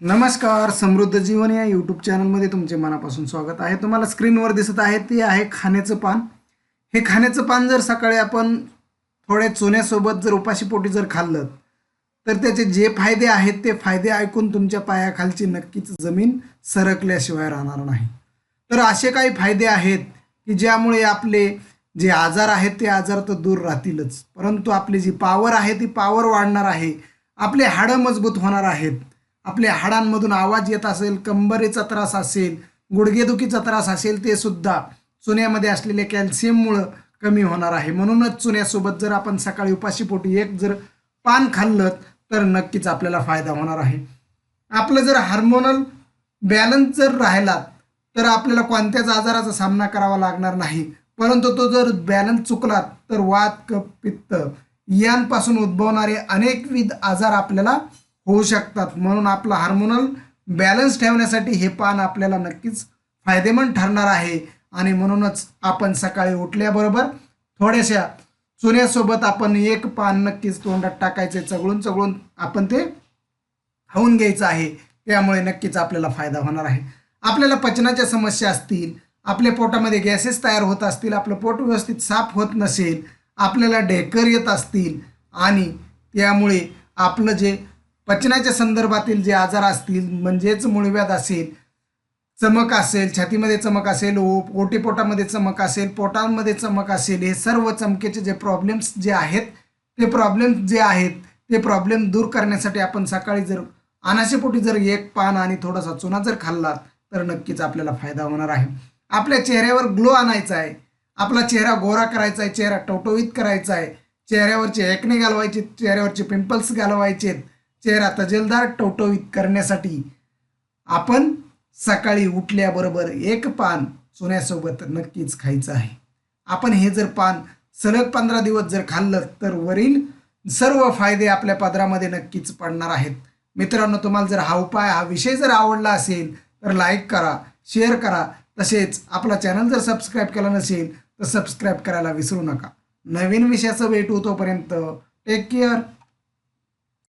नमस्कार समृद्ध जीवन या यूट्यूब चॅनलमध्ये तुमचे मनापासून स्वागत आहे. तुम्हाला स्क्रीनवर दिसत आहे ते आहे खाण्याचं पान. हे खाण्याचं पान जर सकाळी आपण थोड्या चुन्यासोबत जर उपाशीपोटी जर खाल्लं तर त्याचे जे फायदे आहेत ते फायदे ऐकून तुमच्या पायाखालची नक्कीच जमीन सरकल्याशिवाय राहणार नाही. तर असे काही फायदे आहेत की ज्यामुळे आपले जे आजार आहेत ते आजार तर दूर राहतीलच. परंतु आपली जी पावर आहे ती पावर वाढणार आहे. आपले हाडं मजबूत होणार आहेत. आपल्या हाडांमधून आवाज येत असेल कंबरेचा त्रास असेल गुडघेदुखीचा त्रास असेल ते सुद्धा चुन्यामध्ये असलेल्या कॅल्शियममुळं कमी होणार आहे. म्हणूनच चुन्यासोबत जर आपण सकाळी उपाशीपोटी एक जर पान खाल्लं तर नक्कीच आपल्याला फायदा होणार आहे. आपलं जर हार्मोनल बॅलन्स जर राहिला तर आपल्याला कोणत्याच आजाराचा सामना करावा लागणार नाही. परंतु तो जर बॅलन्स चुकला तर वात कप पित्त यांपासून उद्भवणारे अनेकविध आजार आपल्याला होऊ शकतात. म्हणून आपला हार्मोनल बॅलन्स ठेवण्यासाठी हे पान आपल्याला नक्कीच फायदेमंद ठरणार आहे. आणि म्हणूनच आपण सकाळी उठल्याबरोबर थोड्याशा चुन्यासोबत आपण एक पान नक्कीच तोंडात टाकायचे. चगळून चगळून आपण ते खाऊन घ्यायचं आहे. त्यामुळे नक्कीच आपल्याला फायदा होणार आहे. आपल्याला पचनाच्या समस्या असतील आपल्या पोटामध्ये गॅसेस तयार होत असतील आपलं पोट व्यवस्थित साफ होत नसेल आपल्याला ढेकर येत असतील आणि त्यामुळे आपलं जे पचनाच्या संदर्भातील जे आजार असतील म्हणजेच मूळव्याध असेल चमक असेल छातीमध्ये चमक असेल ओप ओटीपोटामध्ये चमक असेल पोटांमध्ये चमक असेल हे सर्व चमकेचे जे प्रॉब्लेम्स जे आहेत ते प्रॉब्लेम्स जे आहेत ते प्रॉब्लेम दूर करण्यासाठी आपण सकाळी जर अनाशेपोटी जर एक पान आणि थोडासा चुना जर खाल्ला तर नक्कीच आपल्याला फायदा होणार आहे. आपल्या चेहऱ्यावर ग्लो आणायचा आहे. आपला चेहरा गोरा करायचा आहे चेहरा टवटवीत करायचा आहे. चेहऱ्यावरचे एकने घालवायचे चेहऱ्यावरचे पिंपल्स घालवायचे चेहरा तजेलदार टवटवीत करण्यासाठी आपण सकाळी उठल्याबरोबर एक पान सोन्यासोबत नक्कीच खायचं आहे. आपण हे जर पान सलग पंधरा दिवस जर खाल्लं तर वरील सर्व फायदे आपल्या पदरामध्ये नक्कीच पडणार आहेत. मित्रांनो तुम्हाला जर हा उपाय हा विषय जर आवडला असेल तर लाईक करा शेअर करा. तसेच आपला चॅनल जर सबस्क्राईब केला नसेल तर सबस्क्राईब करायला विसरू नका. नवीन विषयाचं भेटू तोपर्यंत टेक केअर